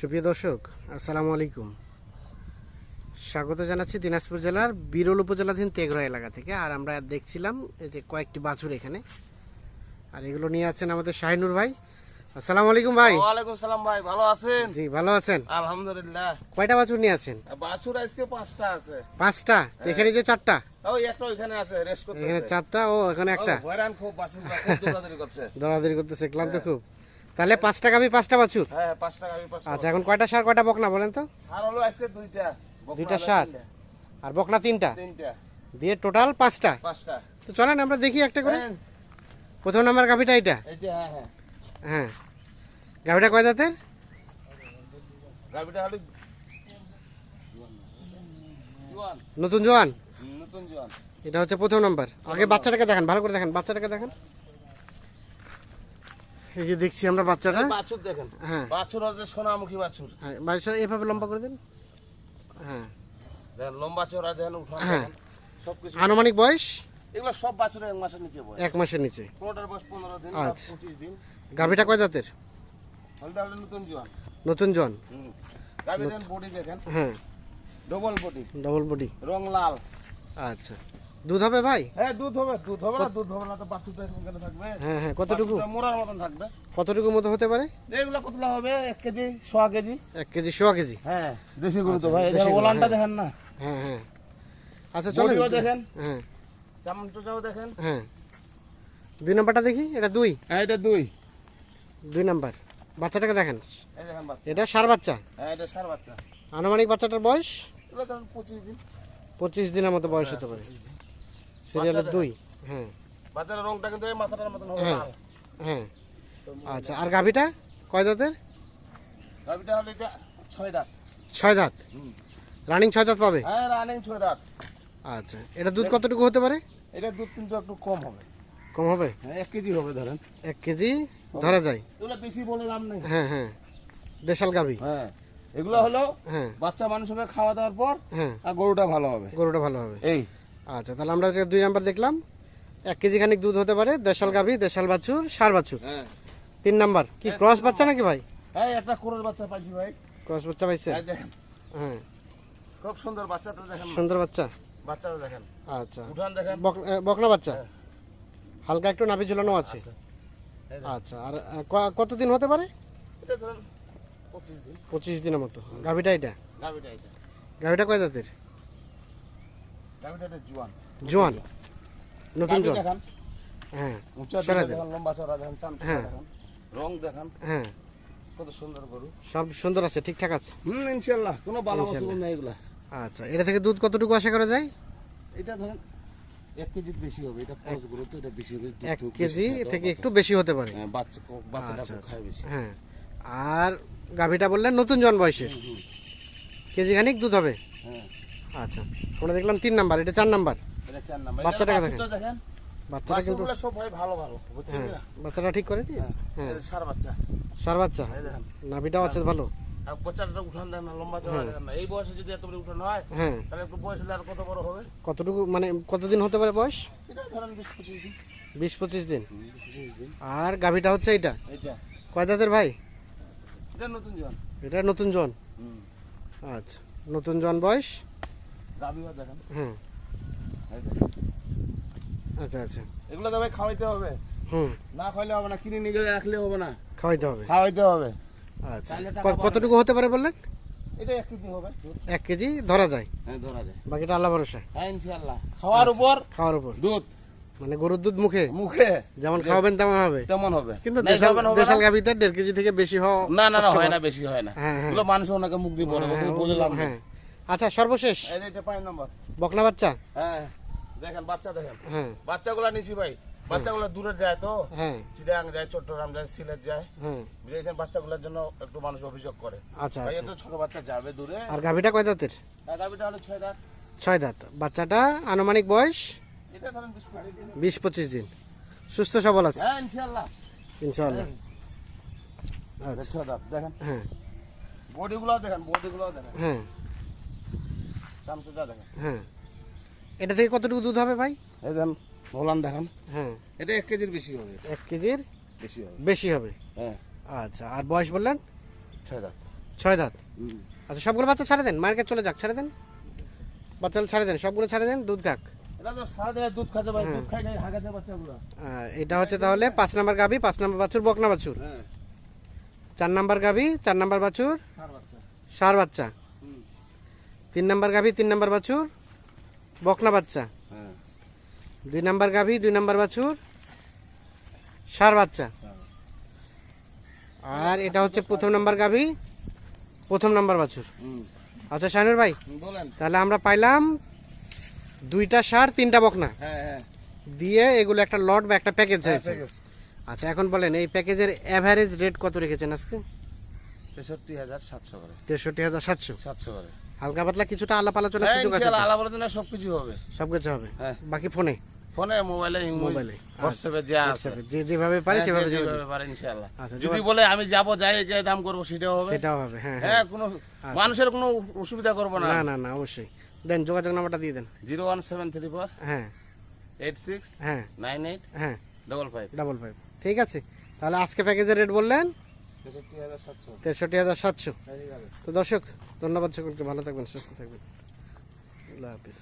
সুপ্রিয় দর্শক আসসালামু আলাইকুম। স্বাগত জানাচ্ছি দিনাজপুর জেলার বিরল উপজেলাধীন তেঘরা এলাকা থেকে। আর আমরা দেখছিলাম এই যে কয়েকটি বাছুর এখানে। আর এগুলো নিয়ে আছেন আমাদের শাহিনুর ভাই। আসসালামু আলাইকুম ভাই। ওয়ালাইকুম সালাম ভাই ভালো আছেন? জি ভালো আছেন। আলহামদুলিল্লাহ। কয়টা বাছুর নিয়ে আছেন? বাছুর আজকে পাঁচটা আছে। পাঁচটা? এখানে যে চারটা? ওই একটা ওইখানে আছে রেস্ট করতেছে। এখানে চারটা ও এখানে একটা। ও, হয়রান খুব বাছুর দৌড়াদৌড়ি করছে। দৌড়াদৌড়ি করতেছে ক্লান্ত খুব। তাহলে পাঁচটা গাভি পাঁচটা বাছুর? হ্যাঁ পাঁচটা গাড়ি পাঁচটা আচ্ছা এখন কয়টা সার কয়টা বকনা বলেন তো? আর হলো আজকে দুইটা ষাট। আর বকনা তিনটা? তিনটা। দিয়ে টোটাল পাঁচটা? পাঁচটা। তো চলেন আমরা দেখি একটা করে। প্রথম নাম্বার গাভিটা এটা এইটা হ্যাঁ হ্যাঁ। হ্যাঁ। গাভিটা কয় দাঁতের? হলো নতুন জোয়ান? নতুন জোয়ান। এটা হচ্ছে প্রথম নাম্বার। আগে বাচ্চাটাকে দেখেন ভালো করে দেখেন। বাচ্চাটাকে দেখেন। এই যে দেখছি আমরা বাচ্চাটা বাছুর দেখেন হ্যাঁ। বাছুর হচ্ছে সোনামুখী বাছুর। হ্যাঁ বাচ্চাটা এভাবে লম্বা করে দেন? হ্যাঁ। দেখেন লম্বা চওড়া দেখেন উঠান হ্যাঁ। দেখেন সবকিছু। আনুমানিক বয়স? এগুলো সব বাছুর এক মাসের নিচে বয়স। এক মাসের নিচে। কোনোটার বয়স পনেরো দিন আচ্ছা। পঁচিশ দিন। গাভিটা কয় দাঁতের? হলদা হলে নতুন জোয়ান। নতুন জোয়ান। হুম। দেখেন বডি দেখেন। হ্যাঁ। ডবল বডি ডবল বডি রং লাল। আচ্ছা। দুধ হবে ভাই? হ্যাঁ দুধ হবে দুধ হবে না দুধ হবে না তো বাছুরটা এরকম কেন থাকবে। হ্যাঁ হ্যাঁ কতটুকু? মোড়ার মতন থাকবে। কতটুকু মতো হতে পারে? এগুলো কতলা হবে? এক কেজি সোয়া কেজি। এক কেজি সোয়া কেজি? হ্যাঁ দেশি গরু তো আচ্ছা, ভাই দেশি ওলানটা হ্যাঁ। দেখেন না। হ্যাঁ হ্যাঁ। আচ্ছা বডিও দেখেন। হ্যাঁ। চামচটাও দেখেন। হ্যাঁ। দুই নাম্বারটা দেখি এটা দুই? হ্যাঁ এটা দুই। দুই নাম্বার। বাচ্চাটাকে দেখেন। এটা সার বাচ্চা? হ্যাঁ এটা সার বাচ্চা। আনুমানিক বাচ্চাটার বয়স? পঁচিশ দিন। পঁচিশ দিনের মতো বয়স হতে পারে। সিরিয়ালের দুই? হ্যাঁ বাচ্চার রংটা কিন্তু মাথাটার মতন হবে হ্যাঁ। হ্যাঁ আচ্ছা আর গাভিটা? কয় দাঁতের? গাভিটা হলো এটা ছয় দাঁত। ছয় দাঁত? রানিং ছয় দাঁত পাবে? হ্যাঁ রানিং ছয় দাঁত। আচ্ছা এটা দুধ কতটুকু হতে পারে? এটা দুধ কিন্তু একটু কম হবে। কম হবে? হ্যাঁ এক কেজি হবে ধরেন। এক কেজি? ধরা যায়। এগুলো বেশি বলে লাভ নেই। হ্যাঁ হ্যাঁ। দেশাল গাভি। হ্যাঁ এগুলো হলো হ্যাঁ। বাচ্চা মানুষকে খাওয়া দাওয়ার পর হ্যাঁ। আর গরুটা ভালো হবে। গরুটা ভালো হবে। এই। আচ্ছা তাহলে আমরা দুই নাম্বার দেখলাম। এক কেজি খানিক দুধ হতে পারে দেশাল গাভি দেশাল বাছুর সার বাছুর। হ্যাঁ। তিন নাম্বার কি ক্রস বাচ্চা নাকি ভাই? এই একটা কোরের বাচ্চা পাইছি ভাই। ক্রস বাচ্চা পাইছে? হ্যাঁ। খুব সুন্দর বাচ্চাটা দেখেন। সুন্দর বাচ্চা? বাচ্চাটা দেখেন। আচ্ছা। উঠান দেখেন। বকনা বাচ্চা? হ্যাঁ। হালকা একটু নাভি ঝুলানো আছে। আচ্ছা আর আ, ক- কতদিন হতে পারে? এটা ধরুন পঁচিশ দিন। পঁচিশ দিনের মতো। গাভিটা এটা? গাভিটা এটা। গাভিটা কয় এটা জোয়ান নতুন জোয়ান হ্যাঁ সরা লম্বা চড়া দেখেন হ্যাঁ। রং দেখেন। হ্যাঁ। কত সুন্দর গরু। সব সুন্দর আছে ঠিকঠাক আছে? হুম ইনশাল্লাহ। কোনো ইনশাল্লাহ। অসুবিধা নেই এগুলা। আচ্ছা এটা থেকে দুধ কতটুকু আশা করা যায়? এটা ধরেন এক কেজি বেশি হবে। এটা খরচ গরু তো এটা বেশি হবে এক কেজি থেকে একটু বেশি হতে পারে। হ্যাঁ, বাচ্চা বাচ্চাটা আচ্ছা, খায় বেশি। হ্যাঁ। আর গাভিটা বললেন নতুন জন হুম, কেজি খানিক দুধ হবে? হ্যাঁ। আচ্ছা। আমরা দেখলাম তিন নাম্বার এটা চার নাম্বার। এটা চার নাম্বার। বাচ্চাটাকে দেখেন। বাচ্চাটা কিন্তু সব ভাই ভালো ভালো বুঝছেন হ্যাঁ না? বাচ্চাটা ঠিক করে হ্যাঁ, হ্যাঁ। সার বাচ্চা। সার বাচ্চা? নাভিটাও আছে ভালো। আর বাচ্চাটা উঠান দেন না লম্বা চড়া হ্যাঁ। না। এই বয়সে যদি এত বড় উঠান হয় হ্যাঁ। তাহলে একটু বয়স হলে আর কত বড় হবে? কতটুকু মানে কতদিন হতে পারে বয়স? এটা ধরেন বিশ পঁচিশ দিন। বিশ পঁচিশ দিন। আর গাভিটা হচ্ছে কয় দাঁতের ভাই? এটা নতুন জন। এটা নতুন জন। হুম। আচ্ছা নতুন জন বয়স? দেখেন। হ্যাঁ। আচ্ছা আচ্ছা। এগুলো তো ভাই খাওয়াইতে হবে। হুম। না খাইলে হবে না কিনে নিজে রাখলে হবে না। খাওয়াইতে হবে। খাওয়াইতে হবে। আচ্ছা। কতটুকু হতে পারে বললেন? এটা এক কেজি হবে। এক কেজি ধরা যায়। হ্যাঁ ধরা যায়। বাকিটা আল্লাহ ভরসা। হ্যাঁ খাওয়ার উপর খাওয়ার উপর। দুধ। মানে গরুর দুধ মুখে? মুখে। যেমন খাওয়াবেন তেমন হবে। তেমন হবে। কিন্তু দেশাল? গাভিতে দেড় কেজি থেকে বেশি হওয়া না না হয় না বেশি হয় না। এগুলো মানুষ ওনাকে মুখ দিয়ে বলে লাভ হ্যাঁ। আচ্ছা সর্বশেষ। এটা পাঁচ নম্বর। বকনা বাচ্চা? হ্যাঁ দেখেন বাচ্চা দেখেন। হ্যাঁ। বাচ্চাগুলা নিছি ভাই। বাচ্চাগুলো দূরে যায় তো। হ্যাঁ। চিটাং যায় চট্টগ্রাম যায় সিলেট যায়। হ্যাঁ। বুঝেছেন? বাচ্চাগুলোর জন্য একটু মানুষ অভিযোগ করে। আচ্ছা ভাই আচ্ছা। এত ছোট বাচ্চা যাবে দূরে? আর গাভিটা কয় দাঁতের? গাভিটা হলো ছয় দাঁত। ছয় দাঁত। বাচ্চাটা আনুমানিক বয়স? এটা ধরেন বিশ পঁচিশ দিন। সুস্থ সবল আছে? হ্যাঁ ইনশাল্লাহ ইনশাআল্লাহ। আচ্ছা দেখেন। হ্যাঁ। বডিগুলো দেখেন বডিগুলো দেখেন। হ্যাঁ। হ্যাঁ। এটা থেকে কতটুকু দুধ হবে ভাই? দেখেন ভোলান দেখেন। হ্যাঁ। এটা এক কেজির বেশি হবে। এক কেজির বেশি হবে। বেশি হবে? হ্যাঁ। আচ্ছা আর বয়স বললেন? ছয় দাঁত। ছয় দাঁত? আচ্ছা সবগুলো বাচ্চা ছাড়ে দেন মার্কেট চলে যাক ছাড়ে দেন। বাচ্চা ছাড়ে দেন সবগুলো ছাড়ে দেন দুধ খাক। এটা এটা হচ্ছে তাহলে পাঁচ নাম্বার গাভি পাঁচ নাম্বার বাছুর বকনা বাছুর। হ্যাঁ। চার নাম্বার গাভি চার নাম্বার বাছুর সার বাচ্চা। তিন নাম্বার গাভী তিন নাম্বার বাছুর বকনা বাচ্চা। হ্যাঁ। দুই নাম্বার গাভী দুই নাম্বার বাছুর সার বাচ্চা। আর এটা হচ্ছে প্রথম নাম্বার গাভী প্রথম নাম্বার বাছুর। আচ্ছা শানুর ভাই তাহলে আমরা পাইলাম দুইটা সার তিনটা বকনা। হ্যাঁ হ্যাঁ। দিয়ে এগুলো একটা লট বা একটা প্যাকেজ হ্যাঁ, হয়েছে। আচ্ছা এখন বলেন এই প্যাকেজের অ্যাভারেজ রেট কত রেখেছেন আজকে? তেষট্টি হাজার সাতশো করে। তেষট্টি হাজার সাতশো। সাতশো করে। হালকা পাতলা কিছুটা আলাপ আলোচনার হ্যাঁ, সুযোগ আছে আলাপ আলোচনা সবকিছু হবে। সব কিছু হবে? হ্যাঁ। বাকি ফোনে? ফোনে মোবাইলে মোবাইলে। হোয়াটসঅ্যাপে যা আছে। হোয়াটসঅ্যাপে যে যেভাবে পারে হ্যাঁ, সেভাবে। যেভাবে পারে ইনশাআল্লাহ। আচ্ছা, যদি বলে আমি যাব যাই যে দাম করব সেটাও হবে। সেটাও হবে হ্যাঁ হ্যাঁ। কোনো মানুষের কোনো অসুবিধা করব না। না না না অবশ্যই। দেন যোগাযোগ নাম্বারটা দিয়ে দেন। Zero one seven three four হ্যাঁ। এইট সিক্স হ্যাঁ। নাইন এইট হ্যাঁ। Double five. Double five. ঠিক আছে। তাহলে আজকে প্যাকেজের রেট বললেন? তেষট্টি হাজার সাতশো। তো দর্শক ধন্যবাদ সকলকে ভালো থাকবেন সুস্থ থাকবেন। আল্লাহ হাফিজ।